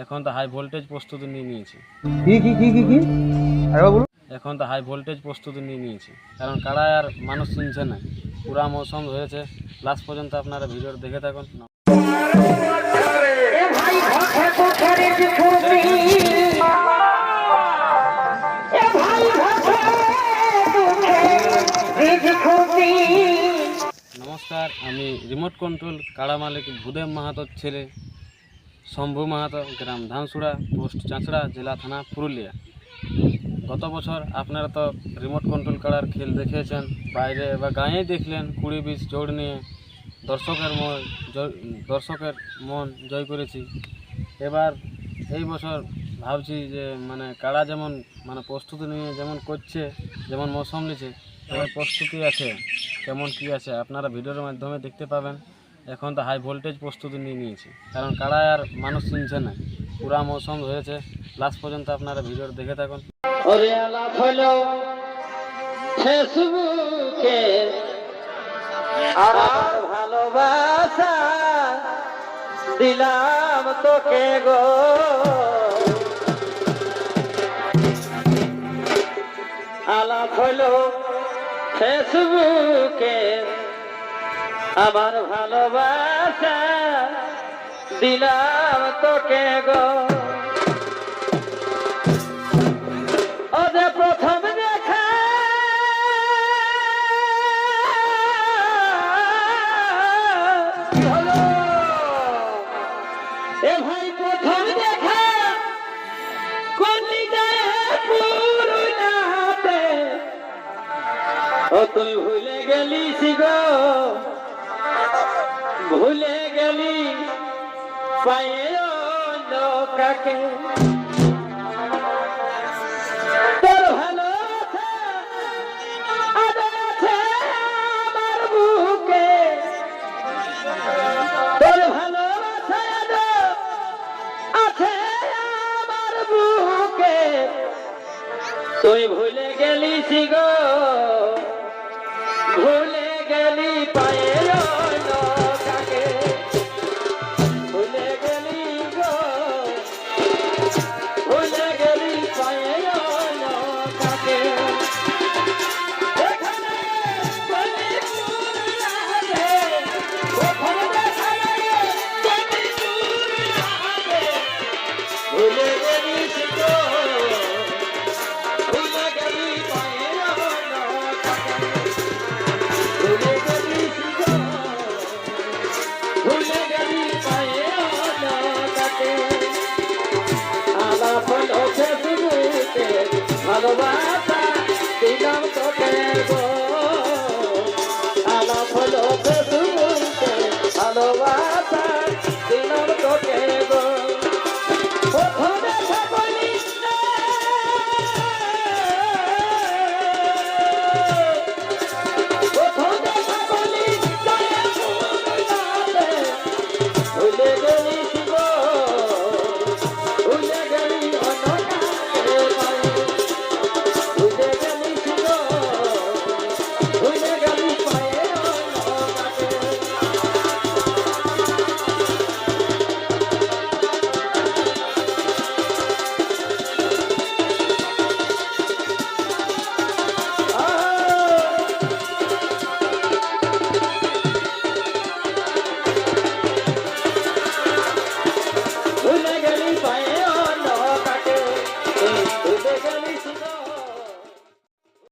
এখন তো high voltage প্রস্তুতি নিয়ে নিয়েছি। কি কি কি কি কি? বলুন। এখন তো হাই ভোল্টেজ প্রস্তুতি নিয়ে নিয়েছি। কারণ কাড়ায় আর মানুষ শুনছে না। পুরা মৌসুম হয়েছে লাস্ট পর্যন্ত আপনারা ভিডিও দেখে থাকুন। নমস্কার আমি রিমোট কন্ট্রোল কাড়া মালিক ভূদেব মাহাতোর ছেলে। শম্ভু মাহাতো গ্রাম ধানসুড়া, পোস্ট চাঁচড়া জেলা থানা পুরুলিয়া। গত বছর আপনারা তো রিমোট কন্ট্রোল কাড়ার খেল দেখিয়েছেন, বাইরে বা গাঁয়েই দেখলেন কুড়ি বিশ জোড় নিয়ে। দর্শকের মন দর্শকের মন জয় করেছি। এবার এই বছর ভাবছি যে মানে কাড়া যেমন মানে প্রস্তুতি নিয়ে যেমন করছে, যেমন মৌসুম নিচ্ছে তেমন প্রস্তুতি আছে, কেমন কি আছে, আপনারা ভিডিওর মাধ্যমে দেখতে পাবেন। এখন তো হাই ভোল্টেজ প্রস্তুতি নিয়ে নিয়েছি। কারণ কাড়ায় আর মানুষ শুনছে না। পুরা মৌসুম হয়েছে। লাস্ট পর্যন্ত আপনারা ভিডিও দেখে থাকুন। আর ভালোবাসা দিলাম তোকে গো। আলাপ হলো ফেসবুকে। আমার ভালোবাসা দিলাম তোকে গো। দেখা। এ ভাই প্রথম দেখা। তুই ভুলে গেলি গো। ভুলে গেলি পায়ে। তুই ভুলে গেলি গো ভুলে